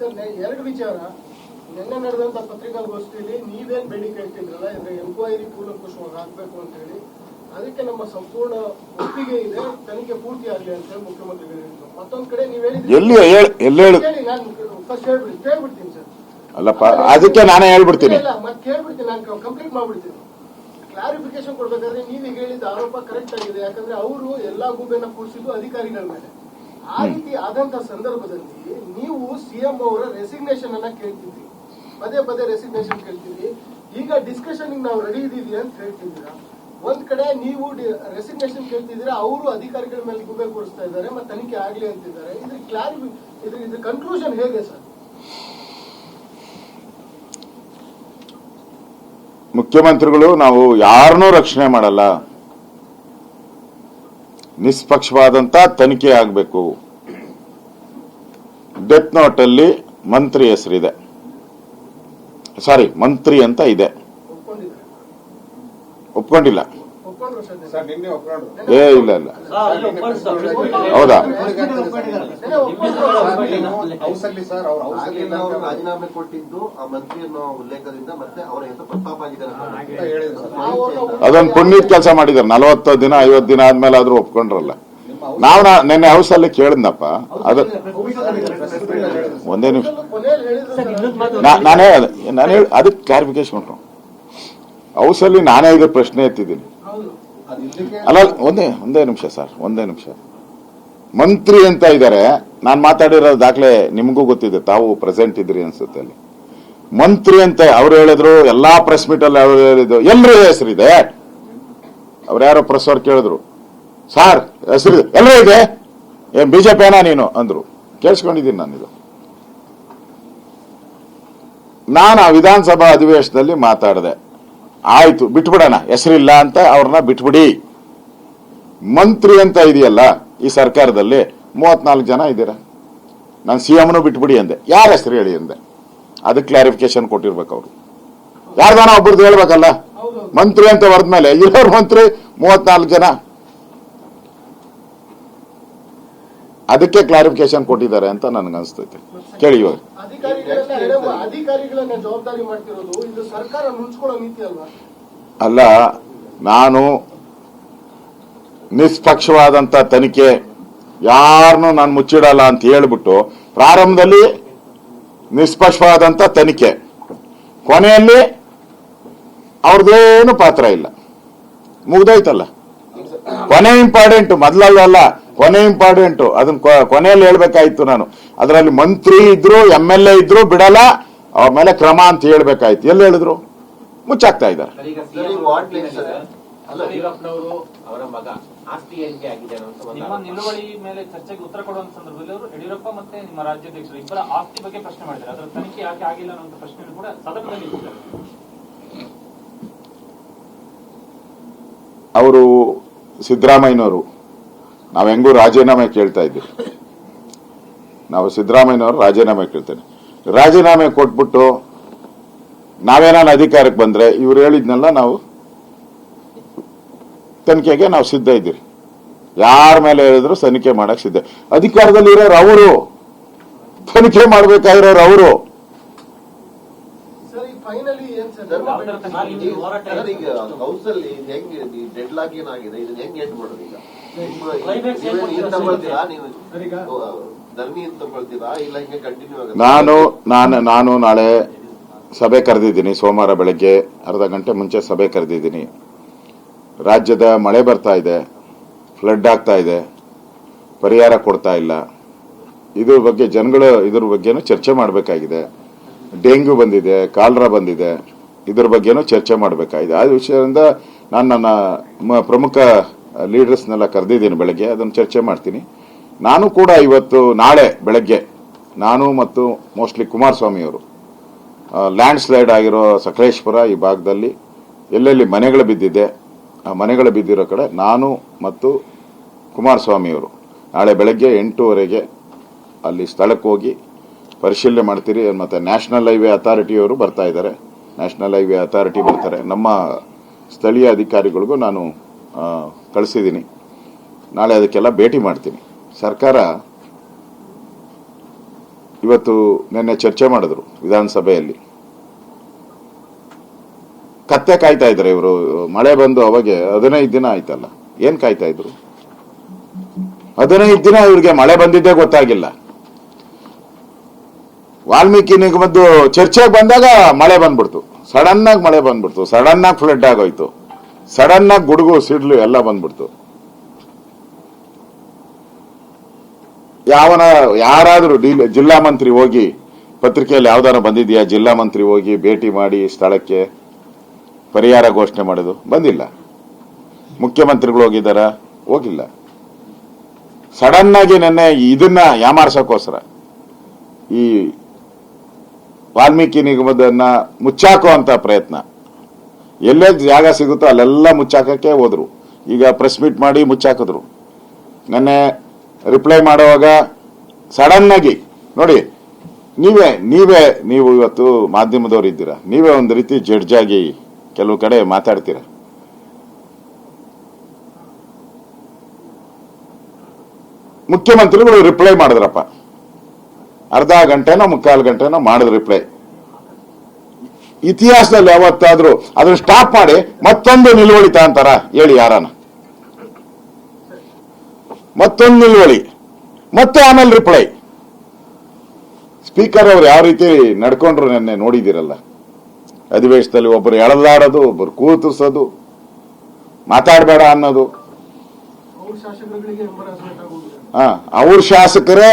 Sir ಎರಡು ವಿಚಾರ. ನಿನ್ನೆ ನಡೆದಂತ ಪತ್ರಿಕಾಗೋಷ್ಠಿಯಲ್ಲಿ ನೀವೇನ್ ಬೇಡಿಕೆ ಇಟ್ಟಿದ್ರಲ್ಲ ಇದ್ರೆ ಎಂಕ್ವೈರಿ ಕೂಲಂಕುಷವಾಗಿ ಹಾಕ್ಬೇಕು ಅಂತ ಹೇಳಿ. ಅದಕ್ಕೆ ನಮ್ಮ ಸಂಪೂರ್ಣ ಒಪ್ಪಿಗೆ ಇದೆ ತನಿಖೆ ಪೂರ್ತಿ ಆಗಲಿ ಅಂತ ಹೇಳಿ ಮುಖ್ಯಮಂತ್ರಿಗಳು ಹೇಳಿದ್ರು. ಮತ್ತೊಂದ್ ಕಡೆ ನೀವ್ ಹೇಳಿದ್ರಿ. ಎಲ್ಲಿ ಹೇಳ್- ಎಲ್ಲಿ ಹೇಳು? ಕೇಳಿ ನಾನು ಫಸ್ಟ್ ಹೇಳ್ಬಿಡಿ ಕೇಳ್ಬಿಡ್ತೀನಿ ಸರ್. ಅಲ್ಲಪ್ಪ ಅದಕ್ಕೆ ನಾನೇ ಹೇಳ್ಬಿಡ್ತೀನಿ. ಇಲ್ಲ ಮತ್ತೆ ಕೇಳ್ಬಿಡ್ತೀನಿ ನಾನು ಕಂಪ್ಲೀಟ್ ಮಾಡ್ಬಿಡ್ತೀನಿ. ಕ್ಲಾರಿಫಿಕೇಶನ್ ಕೊಡ್ಬೇಕಾದ್ರೆ ನೀವೀಗ ಹೇಳಿದ ಆರೋಪ ಕರೆಕ್ಟ್ ಆಗಿದೆ. ಯಾಕಂದ್ರೆ ಅವರು ಎಲ್ಲಾ ಗೂಬೆನ ಕೂರಿಸಿದ್ದು ಅಧಿಕಾರಿಗಳ ಮೇಲೆ. ಆ ರೀತಿ ಆದಂತ ಸಂದರ್ಭದಲ್ಲಿ ನೀವು ಸಿಎಂ ಅವರ ರೆಸಿಗ್ನೇಷನ್ ಅನ್ನ ಕೇಳ್ತಿದ್ರಿ. ಪದೇ ಪದೇ ರೆಸಿಗ್ನೇಷನ್ ಕೇಳ್ತಿದ್ರಿ. ಈಗ ಡಿಸ್ಕಷನ್ ನಾವು ರೆಡಿ ಇದೀವಿ ಅಂತ ಹೇಳ್ತಿದ್ದೀರಾ? ಒಂದ್ ಕಡೆ ನೀವು ರೆಸಿಗ್ನೇಷನ್ ಕೇಳ್ತಿದ್ದೀರಾ, ಅವರು ಅಧಿಕಾರಿಗಳ ಮೇಲೆ ಗುಬೆ ಕೂರಿಸ್ತಾ ಇದ್ದಾರೆ ಮತ್ತೆ ತನಿಖೆ ಆಗ್ಲಿ ಅಂತಿದ್ದಾರೆ. ಇದ್ರ ಕ್ಲಾರಿಫಿ ಇದ್ರ ಇದ್ರ ಕನ್ಕ್ಲೂಷನ್ ಹೇಗೆ ಸರ್? ಮುಖ್ಯಮಂತ್ರಿಗಳು ನಾವು ಯಾರನ್ನೂ ರಕ್ಷಣೆ ಮಾಡಲ್ಲ. ನಿಷ್ಪಕ್ಷವಾದಂತ ತನಿಖೆ ಆಗಬೇಕು. ಡೆತ್ ನೋಟ್ ಅಲ್ಲಿ ಮಂತ್ರಿ ಹೆಸರಿದೆ ಸಾರಿ ಮಂತ್ರಿ ಅಂತ ಇದೆ. ಒಪ್ಕೊಂಡಿಲ್ಲ. ಏ ಇಲ್ಲ ಇಲ್ಲ. ಹೌದಾ? ರಾಜೀನಾಮೆ ಕೊಟ್ಟಿದ್ದು ಆ ಮಂತ್ರಿ ಅನ್ನೋ ಉಲ್ಲೇಖದಿಂದ ಮತ್ತೆ ಅವರ ಹೆಸರು ಪ್ರಸ್ತಾಪ ಆಗಿದೆ ಅದೊಂದು ಪುಣ್ಯದ ಕೆಲಸ ಮಾಡಿದಾರೆ ನಲವತ್ತು ದಿನ ಐವತ್ತು ದಿನ ಆದ್ಮೇಲೆ ಆದ್ರೂ ಒಪ್ಕೊಂಡ್ರಲ್ಲ. ನಾವು ನಿನ್ನೆ ಹೌಸ್ ಅಲ್ಲಿ ಕೇಳಿದ್ನಪ್ಪ ಅದು ಒಂದೇ ನಿಮಿಷ. ನಾನೇ ನಾನು ಹೇಳಿ ಅದಕ್ಕೆ ಕ್ಲಾರಿಫಿಕೇಶನ್ ಹೌಸಲ್ಲಿ ನಾನೇ ಇದು ಪ್ರಶ್ನೆ ಎತ್ತಿದ್ದೀನಿ. ಅಲ್ಲ ಒಂದೇ ಒಂದೇ ನಿಮಿಷ ಸರ್, ಒಂದೇ ನಿಮಿಷ. ಮಂತ್ರಿ ಅಂತ ಇದ್ದಾರೆ ನಾನು ಮಾತಾಡಿರೋ ದಾಖಲೆ ನಿಮಗೂ ಗೊತ್ತಿದೆ, ತಾವು ಪ್ರೆಸೆಂಟ್ ಇದ್ರಿ ಅನ್ಸುತ್ತೆ ಅಲ್ಲಿ. ಮಂತ್ರಿ ಅಂತ ಅವ್ರು ಹೇಳಿದ್ರು, ಎಲ್ಲಾ ಪ್ರೆಸ್ ಮೀಟ್ ಅಲ್ಲಿ ಅವ್ರು ಹೇಳಿದ್ರು ಎಲ್ಲರ ಹೆಸರಿದೆ ಅವ್ರು ಯಾರೋ ಪ್ರೆಸ್ ಅವ್ರು ಕೇಳಿದ್ರು. ಸಾರ್ ಹೆಸರಿದೆ ಎಲ್ಲರೂ ಇದೆ? ಏನ್ ಬಿಜೆಪಿನ ನೀನು? ಅಂದ್ರು. ಕೇಳಿಸ್ಕೊಂಡಿದ್ದೀನಿ ಇದು. ನಾನು ಆ ವಿಧಾನಸಭಾ ಅಧಿವೇಶನದಲ್ಲಿ ಮಾತಾಡಿದೆ. ಆಯ್ತು, ಬಿಟ್ಬಿಡೋಣ. ಹೆಸರಿಲ್ಲ ಅಂತ ಅವ್ರನ್ನ ಬಿಟ್ಬಿಡಿ. ಮಂತ್ರಿ ಅಂತ ಇದೆಯಲ್ಲ ಈ ಸರ್ಕಾರದಲ್ಲಿ ಮೂವತ್ನಾಲ್ಕು ಜನ ಇದ್ದೀರಾ? ನಾನು ಸಿ ಎಮ್ನು ಬಿಟ್ಬಿಡಿ ಅಂದೆ. ಯಾರ ಹೆಸರು ಹೇಳಿ ಅಂದೆ? ಅದಕ್ಕೆ ಕ್ಲಾರಿಫಿಕೇಶನ್ ಕೊಟ್ಟಿರ್ಬೇಕು ಅವರು. ಯಾರ್ದಾನ ಒಬ್ಬರದ್ದು ಹೇಳ್ಬೇಕಲ್ಲ? ಮಂತ್ರಿ ಅಂತ ಹೊರದ್ಮೇಲೆ ಇರೋರು ಮಂತ್ರಿ, ಮೂವತ್ನಾಲ್ಕು ಜನ. ಅದಕ್ಕೆ ಕ್ಲಾರಿಫಿಕೇಶನ್ ಕೊಟ್ಟಿದ್ದಾರೆ ಅಂತ ನನಗನ್ಸ್ತೈತೆ. ಕೇಳಿ ಇವಾಗ. ಅಧಿಕಾರಿಗಳನ್ನ ಜವಾಬ್ದಾರಿ ಮಾಡ್ತಿರೋದು ಇದು ಸರ್ಕಾರ ನುಂಚ್ಕೊಳ್ಳೋ ನೀತಿ ಅಲ್ವಾ? ಅಲ್ಲ, ನಾನು ನಿಷ್ಪಕ್ಷವಾದಂತ ತನಿಖೆ ಯಾರನ್ನು ನಾನು ಮುಚ್ಚಿಡಲ್ಲ ಅಂತ ಹೇಳ್ಬಿಟ್ಟು ಪ್ರಾರಂಭದಲ್ಲಿ ನಿಷ್ಪಕ್ಷವಾದಂತ ತನಿಖೆ. ಕೊನೆಯಲ್ಲಿ ಅವ್ರದ್ದೇನು ಪಾತ್ರ ಇಲ್ಲ. ಮುಗ್ದೋಯ್ತಲ್ಲ. ಕೊನೆ ಇಂಪಾರ್ಟೆಂಟ್ ಮೊದಲಲ್ಲ ಕೊನೆ ಇಂಪಾರ್ಟೆಂಟ್ ಅದನ್ನ ಕೊ- ಕೊನೆಯಲ್ಲಿ ಹೇಳ್ಬೇಕಾಯ್ತು ನಾನು. ಅದರಲ್ಲಿ ಮಂತ್ರಿ ಇದ್ರು ಎಂ ಎಲ್ ಎ ಇದ್ರು ಬಿಡಲ್ಲ ಆಮೇಲೆ ಮೇಲೆ ಕ್ರಮ ಅಂತ ಹೇಳ್ಬೇಕಾಯ್ತು. ಎಲ್ಲಿ ಹೇಳಿದ್ರು? ಮುಚ್ಚಾಕ್ತಾ ಇದ್ದಾರೆ. ಈಗ ಸರ್, ಸಿಎಂ ಈಗ ವಾರ್ಡ್ ಲಿಸ್ಟ್ ಇದೆ. ಅಲ್ಲ ಯಡಿಯೂರಪ್ಪನವರು ಅವರ ಮಗ ಆಸ್ತಿ ಏರಿಕೆ ಆಗಿದೆ ಅನ್ನೋ ಒಂದು ನಿಮ್ಮ ನಿಲುವಳಿ ಮೇಲೆ ಚರ್ಚೆಗೆ ಉತ್ತರ ಕೊಡುವಂತ ಸಂದರ್ಭದಲ್ಲಿ ಅವರು ಯಡಿಯೂರಪ್ಪ ಮತ್ತೆ ನಿಮ್ಮ ರಾಜ್ಯಾಧ್ಯಕ್ಷರು ಇಬ್ಬರ ಆಸ್ತಿ ಬಗ್ಗೆ ಪ್ರಶ್ನೆ ಮಾಡಿದ್ದಾರೆ. ಅದರ ತನಿಖೆ ಯಾಕೆ ಆಗಿಲ್ಲ ಅನ್ನೋ ಪ್ರಶ್ನೆ ಕೂಡ ಸದನದಲ್ಲಿ ಇಟ್ಟಿದ್ದಾರೆ. ಅವರು ಸಿದ್ದರಾಮಯ್ಯನವರು ನಾವು ಹೆಂಗೂ ರಾಜೀನಾಮೆ ಕೇಳ್ತಾ ಇದ್ವಿ. ನಾವು ಸಿದ್ದರಾಮಯ್ಯನವರು ರಾಜೀನಾಮೆ ಕೇಳ್ತೇನೆ. ರಾಜೀನಾಮೆ ಕೊಟ್ಬಿಟ್ಟು ನಾವೇನಾನ ಅಧಿಕಾರಕ್ಕೆ ಬಂದ್ರೆ ಇವ್ರು ಹೇಳಿದ್ನೆಲ್ಲ ನಾವು ತನಿಖೆಗೆ ನಾವು ಸಿದ್ಧ ಇದ್ದೀರಿ ಯಾರ ಮೇಲೆ ಹೇಳಿದ್ರು ತನಿಖೆ ಮಾಡಕ್ಕೆ ಸಿದ್ಧ. ಅಧಿಕಾರದಲ್ಲಿ ಇರೋರು ಅವರು. ತನಿಖೆ ಮಾಡ್ಬೇಕಾಗಿರೋರು ಅವರು. ಈಗ ಹೋರಾಟ ಸರ್, ಈಗ ಹೌಸ್ ಅಲ್ಲಿ ಹೆಂಗೆ ಡೆಡ್ ಲಾಕ್ ಏನಾಗಿದೆ? ಇದನ್ನ ಹೆಂಗ್ ಎಂಟ್ ಮಾಡೋದು ನಾನು ನಾನು ನಾನು ನಾಳೆ ಸಭೆ ಕರೆದಿದ್ದೀನಿ, ಸೋಮವಾರ ಬೆಳಗ್ಗೆ ಅರ್ಧ ಗಂಟೆ ಮುಂಚೆ ಸಭೆ ಕರೆದಿದ್ದೀನಿ. ರಾಜ್ಯದ ಮಳೆ ಬರ್ತಾ ಇದೆ ಫ್ಲಡ್ ಆಗ್ತಾ ಇದೆ, ಪರಿಹಾರ ಕೊಡ್ತಾ ಇಲ್ಲ. ಇದ್ರ ಬಗ್ಗೆ ಜನಗಳು, ಇದ್ರ ಬಗ್ಗೆನೂ ಚರ್ಚೆ ಮಾಡಬೇಕಾಗಿದೆ. ಡೆಂಗ್ಯೂ ಬಂದಿದೆ, ಕಾಲ್ರಾ ಬಂದಿದೆ, ಇದ್ರ ಬಗ್ಗೆನೂ ಚರ್ಚೆ ಮಾಡಬೇಕಾಗಿದೆ. ಆ ವಿಷಯದಿಂದ ನಾನು ನನ್ನ ಪ್ರಮುಖ ಲೀಡರ್ಸ್ನೆಲ್ಲ ಕರೆದಿದ್ದೀನಿ ಬೆಳಗ್ಗೆ, ಅದನ್ನು ಚರ್ಚೆ ಮಾಡ್ತೀನಿ. ನಾನು ಕೂಡ ಇವತ್ತು ನಾಳೆ ಬೆಳಗ್ಗೆ, ನಾನು ಮತ್ತು ಮೋಸ್ಟ್ಲಿ ಕುಮಾರಸ್ವಾಮಿಯವರು ಲ್ಯಾಂಡ್ ಸ್ಲೈಡ್ ಆಗಿರೋ ಸಕಲೇಶ್ಪುರ ಈ ಭಾಗದಲ್ಲಿ ಎಲ್ಲೆಲ್ಲಿ ಮನೆಗಳು ಬಿದ್ದಿದೆ, ಆ ಮನೆಗಳು ಬಿದ್ದಿರೋ ಕಡೆ ನಾನು ಮತ್ತು ಕುಮಾರಸ್ವಾಮಿಯವರು ನಾಳೆ ಬೆಳಗ್ಗೆ ಎಂಟೂವರೆಗೆ ಅಲ್ಲಿ ಸ್ಥಳಕ್ಕೆ ಹೋಗಿ ಪರಿಶೀಲನೆ ಮಾಡ್ತೀರಿ. ಮತ್ತು ನ್ಯಾಷನಲ್ ಹೈವೇ ಅಥಾರಿಟಿಯವರು ಬರ್ತಾ ಇದ್ದಾರೆ. ನ್ಯಾಷನಲ್ ಹೈವೇ ಅಥಾರಿಟಿ ಬರ್ತಾರೆ. ನಮ್ಮ ಸ್ಥಳೀಯ ಅಧಿಕಾರಿಗಳಿಗೂ ನಾನು ಕಳಿಸಿದ್ದೀನಿ. ನಾಳೆ ಅದಕ್ಕೆಲ್ಲ ಭೇಟಿ ಮಾಡ್ತೀನಿ. ಸರ್ಕಾರ ಇವತ್ತು ನಿನ್ನೆ ಚರ್ಚೆ ಮಾಡಿದ್ರು ವಿಧಾನಸಭೆಯಲ್ಲಿ. ಕತ್ತೆ ಕಾಯ್ತಾ ಇದ್ದಾರೆ ಇವರು. ಮಳೆ ಬಂದು ಅವಾಗೆ ಹದಿನೈದು ದಿನ ಆಯ್ತಲ್ಲ. ಏನ್ ಕಾಯ್ತಾ ಇದ್ರು? ಹದಿನೈದು ದಿನ ಇವ್ರಿಗೆ ಮಳೆ ಬಂದಿದ್ದೇ ಗೊತ್ತಾಗಿಲ್ಲ. ವಾಲ್ಮೀಕಿ ನಿಗಮದ್ದು ಚರ್ಚೆಗೆ ಬಂದಾಗ ಮಳೆ ಬಂದ್ಬಿಡ್ತು. ಸಡನ್ ಆಗಿ ಮಳೆ ಬಂದ್ಬಿಡ್ತು. ಸಡನ್ ಆಗಿ ಫ್ಲಡ್ ಆಗೋಯ್ತು. ಸಡನ್ ಆಗಿ ಗುಡುಗು, ಸಿಡ್ಲು ಎಲ್ಲ ಬಂದ್ಬಿಡ್ತು. ಯಾವನ, ಯಾರಾದರೂ ಜಿಲ್ಲಾ ಮಂತ್ರಿ ಹೋಗಿ, ಪತ್ರಿಕೆಯಲ್ಲಿ ಯಾವ್ದಾರ ಬಂದಿದೆಯಾ? ಜಿಲ್ಲಾ ಮಂತ್ರಿ ಹೋಗಿ ಭೇಟಿ ಮಾಡಿ ಸ್ಥಳಕ್ಕೆ ಪರಿಹಾರ ಘೋಷಣೆ ಮಾಡೋದು. ಬಂದಿಲ್ಲ. ಮುಖ್ಯಮಂತ್ರಿಗಳು ಹೋಗಿದ್ದಾರ? ಹೋಗಿಲ್ಲ. ಸಡನ್ ಆಗಿ ನೆನ್ನೆ ಇದನ್ನ ಯಾಮಾರ್ಸಕ್ಕೋಸ್ಕರ ಈ ವಾಲ್ಮೀಕಿ ನಿಗಮದನ್ನ ಮುಚ್ಚಾಕೋ ಅಂತ ಪ್ರಯತ್ನ. ಎಲ್ಲೇ ಜಾಗ ಸಿಗುತ್ತೋ ಅಲ್ಲೆಲ್ಲ ಮುಚ್ಚಾಕಕ್ಕೆ ಹೋದ್ರು. ಈಗ ಪ್ರೆಸ್ ಮೀಟ್ ಮಾಡಿ ಮುಚ್ಚಾಕಿದ್ರು. ನೆನ್ನೆ ರಿಪ್ಲೈ ಮಾಡುವಾಗ ಸಡನ್ ಆಗಿ, ನೋಡಿ, ನೀವೇ ನೀವೇ, ನೀವು ಇವತ್ತು ಮಾಧ್ಯಮದವ್ರು ಇದ್ದೀರಾ? ನೀವೇ ಒಂದು ರೀತಿ ಜಡ್ಜ್ ಆಗಿ ಕೆಲವು ಕಡೆ ಮಾತಾಡ್ತೀರಾ? ಮುಖ್ಯಮಂತ್ರಿಗಳು ರಿಪ್ಲೈ ಮಾಡಿದ್ರಪ್ಪ. ಅರ್ಧ ಗಂಟೆನೋ ಮುಕ್ಕಾಲು ಗಂಟೆನೋ ಮಾಡಿದ್ರು ರಿಪ್ಲೈ ಇತಿಹಾಸದಲ್ಲಿ ಯಾವತ್ತಾದ್ರೂ ಅದನ್ನು ಸ್ಟಾಪ್ ಮಾಡಿ ಮತ್ತೊಂದು ನಿಲುವಳಿ ಅಂತಾರ ಹೇಳಿ ಯಾರನ ಮತ್ತೊಂದು ನಿಲುವಳಿ. ಮತ್ತೆ ಆಮೇಲೆ ರಿಪ್ಲೈ ಸ್ಪೀಕರ್ ಅವ್ರು ಯಾವ ರೀತಿ ನಡ್ಕೊಂಡ್ರು ನಿನ್ನೆ ನೋಡಿದಿರಲ್ಲ ಅಧಿವೇಶನದಲ್ಲಿ ಒಬ್ಬರು ಎಳದಾಡೋದು ಒಬ್ಬರು ಕೂತಿಸೋದು ಮಾತಾಡಬೇಡ ಅನ್ನೋದು. ಹಾ ಅವ್ರ ಶಾಸಕರೇ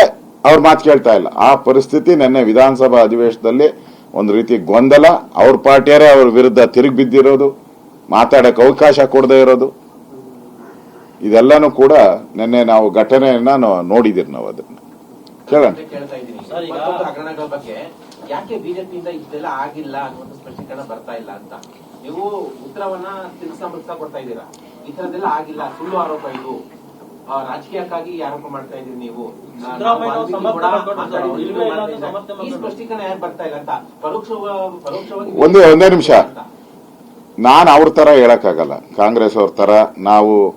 ಅವ್ರ ಮಾತು ಕೇಳ್ತಾ ಇಲ್ಲ. ಆ ಪರಿಸ್ಥಿತಿ ನಿನ್ನೆ ವಿಧಾನಸಭಾ ಅಧಿವೇಶನದಲ್ಲಿ ಒಂದು ರೀತಿ ಗೊಂದಲ. ಅವ್ರ ಪಾರ್ಟಿಯರೇ ಅವ್ರ ವಿರುದ್ಧ ತಿರುಗಿ ಬಿದ್ದಿರೋದು ಮಾತಾಡಕ್ಕೆ ಅವಕಾಶ ಕೊಡದೇ ಇರೋದು. ಇದೆಲ್ಲನೂ ಕೂಡ ನಿನ್ನೆ ನಾವು ಘಟನೆಯನ್ನ ನೋಡಿದಿರಿ ನಾವು ಅದನ್ನ. ಕೇಳೋಣ. ಯಾಕೆ ಬಿಜೆಪಿಯಿಂದ ಇಷ್ಟೆಲ್ಲ ಆಗಿಲ್ಲ ಅನ್ನುವಂಥ ಸ್ಪಷ್ಟೀಕರಣ ಬರ್ತಾ ಇಲ್ಲ ಅಂತ? ನೀವು ಉತ್ತರವನ್ನ ತಿರ್ಗಿಸ್ತಾ ಕೊಡ್ತಾ ಇದ್ದೀರಾ? ಈ ತರದೆಲ್ಲ ಆಗಿಲ್ಲ ಸುಳ್ಳು ಆರೋಪ ಇದು ರಾಜಕೀಯಕ್ಕಾಗಿ ಆರೋಪ ಮಾಡ್ತಾ ಇದ್ರಿ ನೀವು. ಸ್ಪಷ್ಟೀಕರಣ ಯಾಕೆ ಬರ್ತಾ ಇಲ್ಲ ಅಂತ? ಪರೋಕ್ಷ ಪರೋಕ್ಷವಾಗಿ ಒಂದೇ- ಒಂದೇ ನಿಮಿಷ. ನಾನು ಅವ್ರ ತರ ಹೇಳಕ್ಕಾಗಲ್ಲ. ಕಾಂಗ್ರೆಸ್ ಅವ್ರ ತರ ನಾವು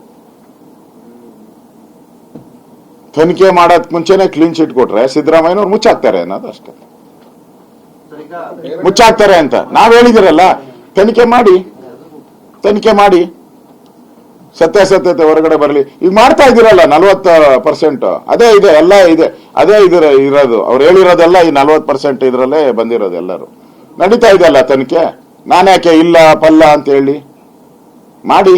ತನಿಖೆ ಮಾಡೋದ್ ಮುಂಚೆನೆ ಕ್ಲೀನ್ ಚಿಟ್ ಕೊಟ್ರೆ ಸಿದ್ದರಾಮಯ್ಯನವ್ರು ಮುಚ್ಚಾಕ್ತಾರೆ ಅನ್ನೋದು ಅಷ್ಟೇ. ಮುಚ್ಚಾಕ್ತಾರೆ ಅಂತ. ನಾವ್ ಹೇಳಿದಿರಲ್ಲ ತನಿಖೆ ಮಾಡಿ. ತನಿಖೆ ಮಾಡಿ. ಸತ್ಯಾಸತ್ಯತೆ ಹೊರಗಡೆ ಬರಲಿ. ಈಗ ಮಾಡ್ತಾ ಇದ್ದೀರಲ್ಲ, ನಲ್ವತ್ತ ಪರ್ಸೆಂಟ್ ಅದೇ ಇದೆ, ಎಲ್ಲ ಇದೆ. ಅದೇ ಇದ್ರ ಇರೋದು. ಅವ್ರು ಹೇಳಿರೋದೆಲ್ಲ ಈ ನಲ್ವತ್ ಪರ್ಸೆಂಟ್ ಇದ್ರಲ್ಲೇ ಬಂದಿರೋದು ಎಲ್ಲರೂ. ನಡೀತಾ ಇದೆಯಲ್ಲ ತನಿಖೆ? ನಾನ್ಯಾಕೆ ಇಲ್ಲ, ಪಲ್ಲ ಅಂತ ಹೇಳಿ. ಮಾಡಿ.